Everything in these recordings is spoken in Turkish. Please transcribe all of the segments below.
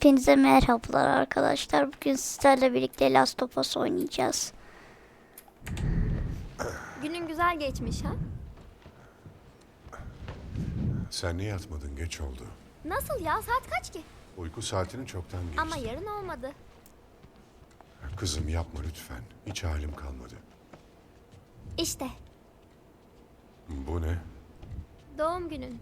Hepinize merhabalar arkadaşlar. Bugün sizlerle birlikte Last of Us oynayacağız. Günün güzel geçmiş ha? Sen niye yatmadın? Geç oldu. Nasıl ya? Saat kaç ki? Uyku saatini çoktan geçti. Ama yarın olmadı. Kızım yapma lütfen. Hiç halim kalmadı. İşte Bu ne? doğum günün.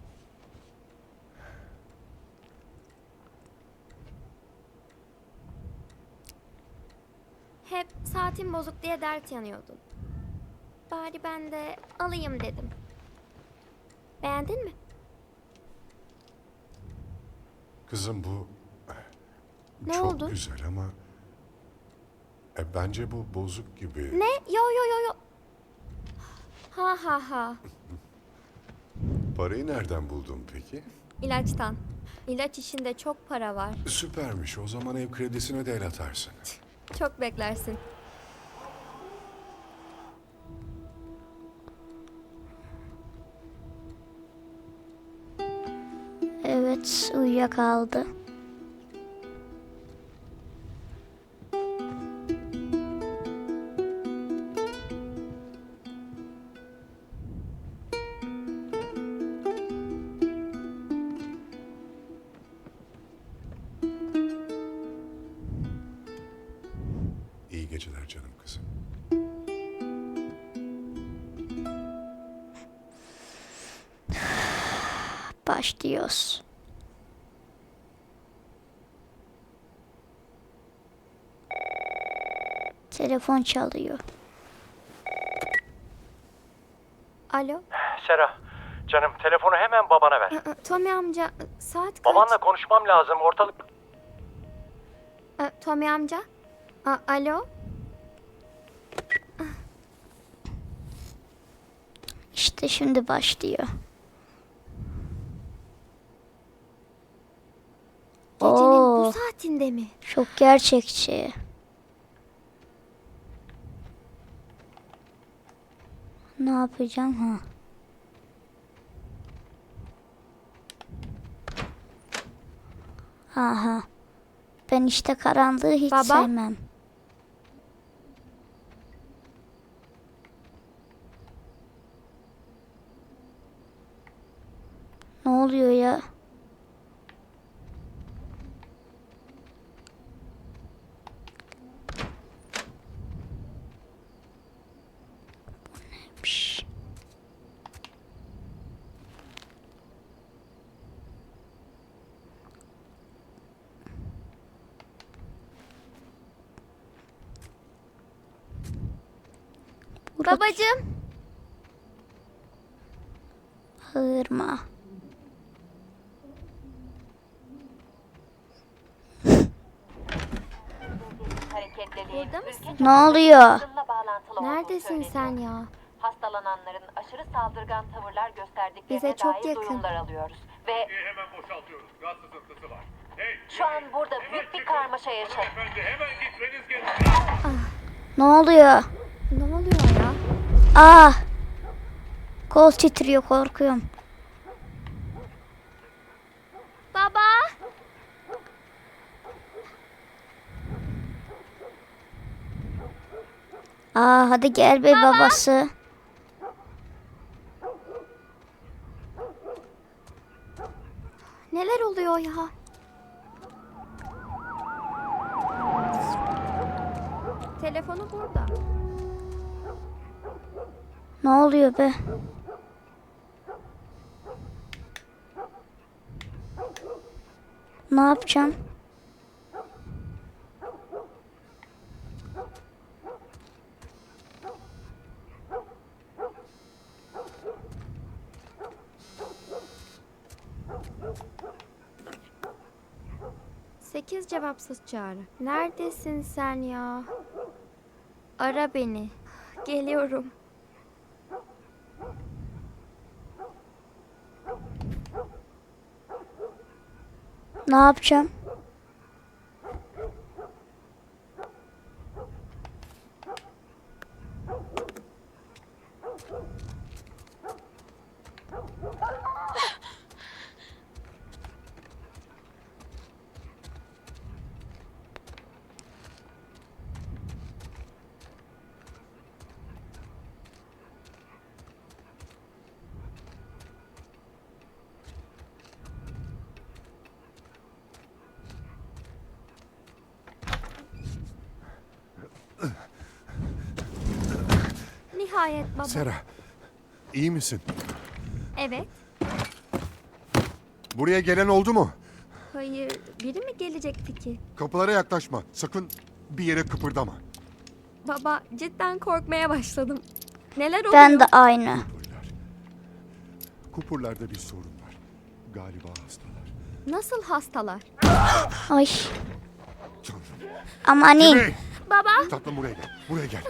Hep saatin bozuk diye dert yanıyordun. Bari ben de alayım dedim. Beğendin mi? Kızım bu... Ne çok oldu? güzel ama... E, bence bu bozuk gibi. Ne? Yo yo yo yo. Ha ha ha. Parayı nereden buldun peki? İlaçtan. İlaç işinde çok para var. Süpermiş. O zaman ev kredisine de el atarsın. Çok beklersin. Evet uyuyakaldı. Başlıyoruz. Telefon çalıyor. Alo. Sera, canım telefonu hemen babana ver. Aa, Tommy amca saat kaç? Babanla konuşmam lazım. Ortalık Aa, Tommy amca. Aa, alo. İşte şimdi başlıyor. Gecenin Oo. bu saatinde mi? Çok gerçekçi. Ne yapacağım ha? Aha. Ben işte karanlığı hiç Baba? sevmem. Ne oluyor ya? Pişt. Burak Babacığım. Bağırma. Burada mısın? Ne oluyor? Neredesin sen ya? Hastalananların aşırı saldırgan tavırlar gösterdiklerine Bize çok dair yakın. duyumlar alıyoruz. Ve hemen boşaltıyoruz. Gaz sızıntısı var. Hey, şu an burada büyük bir karmaşa yaşanıyor. efendi hemen gitmeniz gerekiyor. Ne oluyor? Ne oluyor? Ah! Kol titriyor korkuyorum. Baba. Aa hadi gel be babası. Neler oluyor ya? Telefonu burada. Ne oluyor be? Ne yapacağım? Sekiz cevapsız çağrı. Neredesin sen ya? Ara beni. Geliyorum. Ne yapacağım? Nihayet baba. Sera, iyi misin? Evet. Buraya gelen oldu mu? Hayır, biri mi gelecekti ki? Kapılara yaklaşma. Sakın bir yere kıpırdama. Baba, cidden korkmaya başladım. Neler oluyor? Ben de aynı. Kupurlar. Kupurlarda bir sorun var. Galiba hastalar. Nasıl hastalar? Ay. Tanrım. Jimmy! Baba, Tatlım buraya gel. Buraya gel.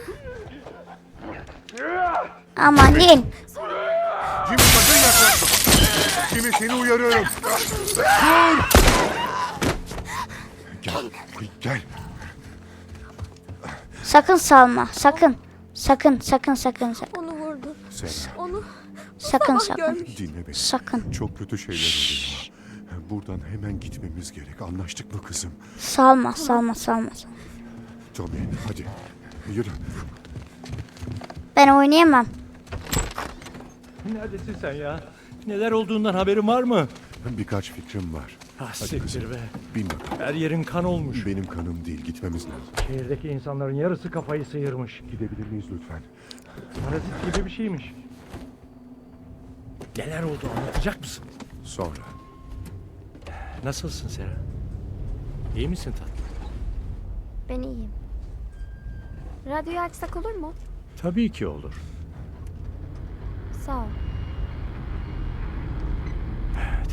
Amanin. Jimmy sakın yaklaşma. Jimmy seni uyarıyorum. Dur! Gel. Gel. Sakın salma. Sakın. Sakın sakın sakın sakın. onu vurdu. Sera Onu Sakın sabah sakın. görmüş. dinle beni. Sakın. Çok kötü şeyler oluyor. Buradan hemen gitmemiz gerek. Anlaştık mı kızım? Salma salma salma. salma. Tommy hadi. Yürü. Ben oynayamam. Neredesin sen ya? Neler olduğundan haberin var mı? Birkaç fikrim var. Ah Hadi siktir kızım. be. Bin bakalım. Her yerin kan olmuş. Benim kanım değil. Gitmemiz lazım. Şehirdeki insanların yarısı kafayı sıyırmış. Gidebilir miyiz lütfen? Parazit gibi bir şeymiş. Neler oldu anlatacak mısın? Sonra. Nasılsın Sera? İyi misin tatlım? Ben iyiyim. Radyoyu açsak olur mu? Tabii ki olur. Sağ ol.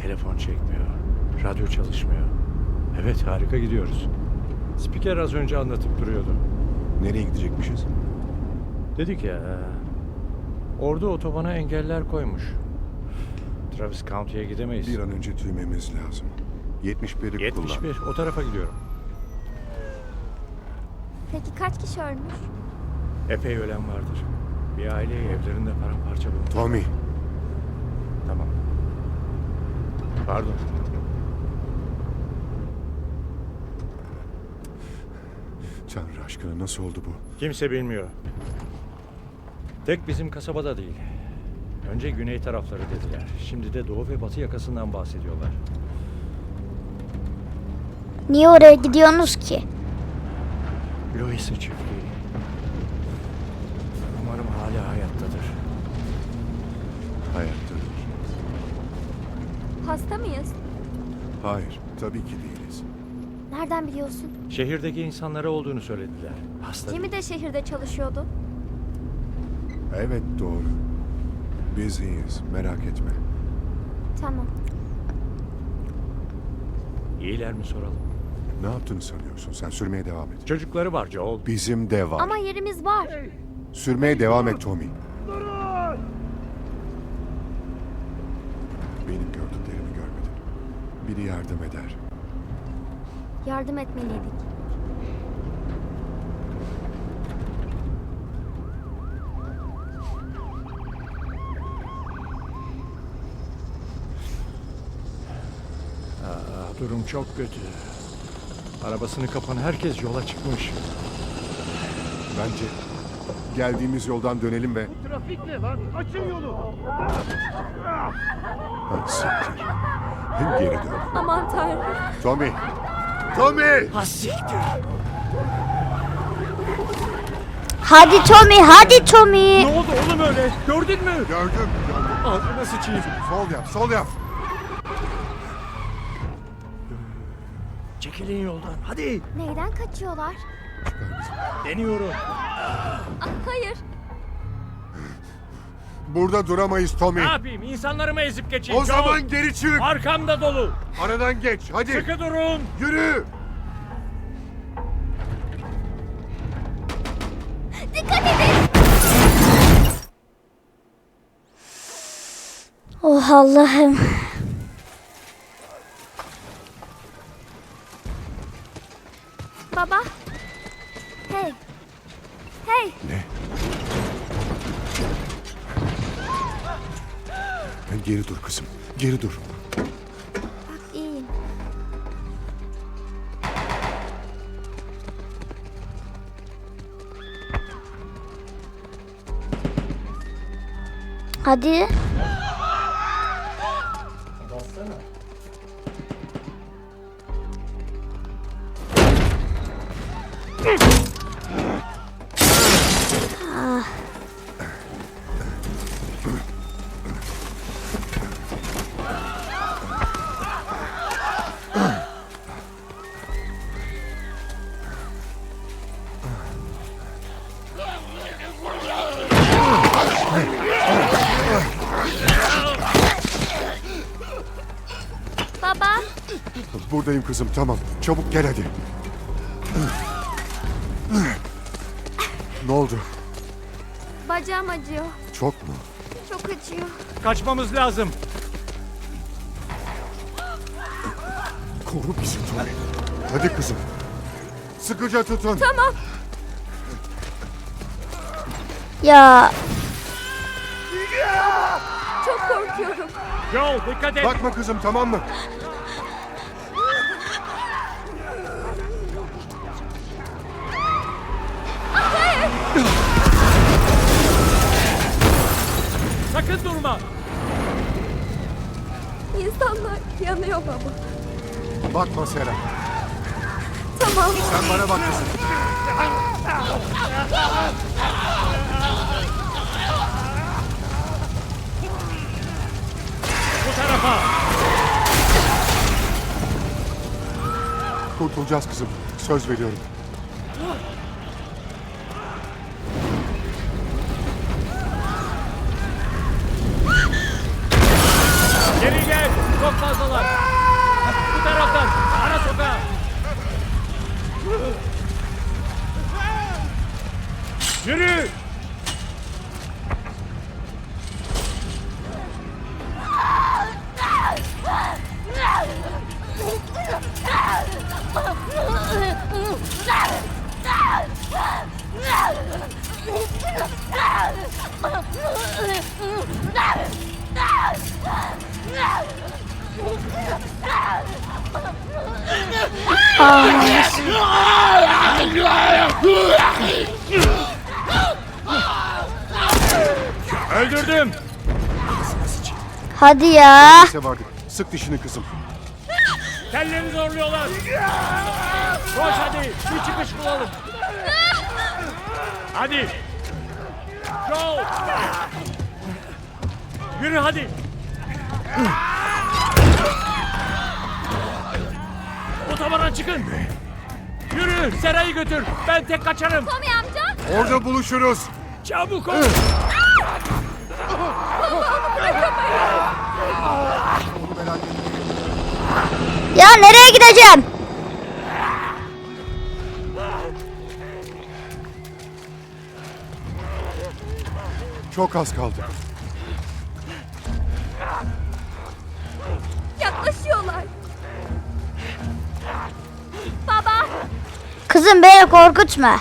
Telefon çekmiyor. Radyo çalışmıyor. Evet harika gidiyoruz. Spiker az önce anlatıp duruyordu. Nereye gidecekmişiz? Dedik ya. Ordu otobana engeller koymuş. Travis County'ye gidemeyiz. Bir an önce tüymemiz lazım. 71'i 71 kullan. o tarafa gidiyorum. Peki kaç kişi ölmüş? Epey ölen vardır. Bir aileyi evlerinde paramparça bulmuş. Tommy. Tamam. Pardon. Tanrı aşkına nasıl oldu bu? Kimse bilmiyor. Tek bizim kasabada değil. Önce güney tarafları dediler. Şimdi de doğu ve batı yakasından bahsediyorlar. Niye oraya gidiyorsunuz ki? Louis'in çiftliği. Hala hayattadır. Hayattadır. Hasta mıyız? Hayır. Tabii ki değiliz. Nereden biliyorsun? Şehirdeki insanlara olduğunu söylediler. Hasta Kimi de şehirde çalışıyordu? Evet doğru. Biz iyiyiz. Merak etme. Tamam. İyiler mi soralım? Ne yaptığını sanıyorsun? Sen sürmeye devam et. Çocukları var Joel. Bizim de var. Ama yerimiz var. Sürmeye devam et Tommy. Benim gördüklerimi görmedin. Biri yardım eder. Yardım etmeliydik. Aa, durum çok kötü. Arabasını kapan herkes yola çıkmış. Bence geldiğimiz yoldan dönelim ve... Trafik ne lan? Açın yolu. Ha, siktir. Hem geri dön. Aman tanrım. Tommy! Tommy! Ha siktir. Hadi Tommy hadi Tommy. Ne oldu oğlum öyle? Gördün mü? Gördüm, gördüm. Ağzına sıçayım. Sol yap, sol yap. Çekilin yoldan. Hadi. Neyden kaçıyorlar? Deniyorum. Ah, hayır. Burada duramayız Tommy. Ne yapayım? İnsanlarımı ezip geçeyim. O Joel. zaman geri çık. Arkamda dolu. Aradan geç, hadi. Sıkı durun. Yürü. Oh Allah'ım. Geri dur. Bak iyiyim. Hadi. Buradayım kızım tamam. Çabuk gel hadi. Ne oldu? bacağım acıyor. Çok mu? Çok acıyor. Kaçmamız lazım. Koru bizi Tony. Hadi kızım. Sıkıca tutun. Tamam. Ya Çok korkuyorum. Joel dikkat et. Bakma kızım tamam mı? Sakın durma. İnsanlar yanıyor baba. Bakma Sera. Tamam. Sen bana bak kızım. Bu tarafa. Kurtulacağız kızım. Söz veriyorum. Çok fazlalar. Bu taraftan. Öldürdüm. hadi ya. Neyse vardık. Sık dişini kızım. Tellerini zorluyorlar. Koş hadi. Bir çıkış bulalım. Hadi. Joel. Yürü hadi. Otobana çıkın. Yürü. Serayı götür. Ben tek kaçarım. Tommy amca. Orada buluşuruz. Çabuk ol. Ya nereye gideceğim? Çok az kaldı. Kızım beni korkutma.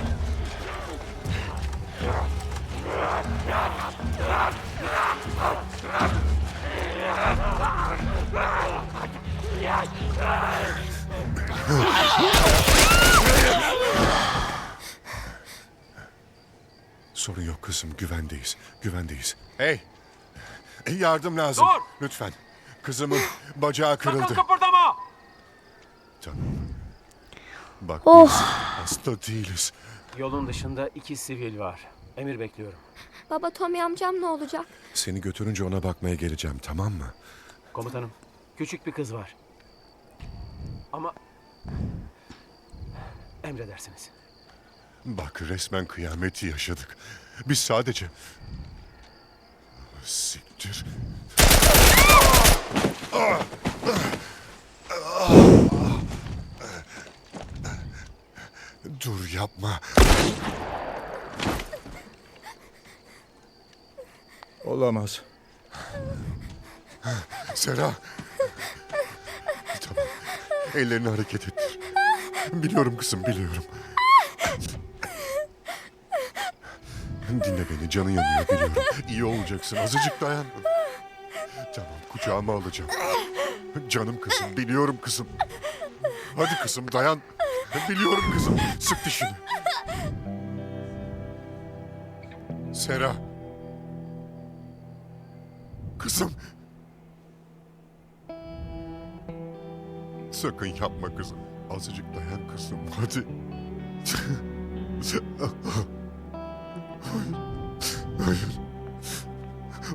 Sorun yok kızım. Güvendeyiz. Güvendeyiz. Hey. Yardım lazım. Dur! Lütfen. Kızımın bacağı kırıldı. kıpırdama. Canım. Bak Oh. biz hasta değiliz. Yolun dışında iki sivil var. Emir bekliyorum. Baba Tommy amcam ne olacak? Seni götürünce ona bakmaya geleceğim tamam mı? Komutanım, küçük bir kız var. Ama... Emredersiniz. Bak resmen kıyameti yaşadık. Biz sadece... Siktir. Dur yapma. Olamaz. Sera. Tamam. Ellerini hareket ettir. Biliyorum kızım biliyorum. Dinle beni canın yanıyor biliyorum. İyi olacaksın azıcık dayan. Tamam kucağıma alacağım. Canım kızım biliyorum kızım. Hadi kızım dayan. Biliyorum kızım. Sık dişini. Sera. Kızım. Sakın yapma kızım. Azıcık dayan kızım. Hadi. Hayır. Hayır.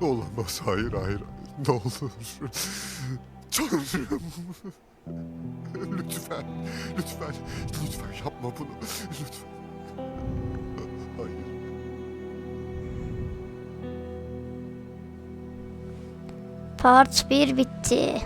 Olamaz. Hayır, hayır. hayır. Ne olur. Tanrım. Lütfen, lütfen, lütfen yapma bunu. Lütfen. Hayır. Part 1 bitti.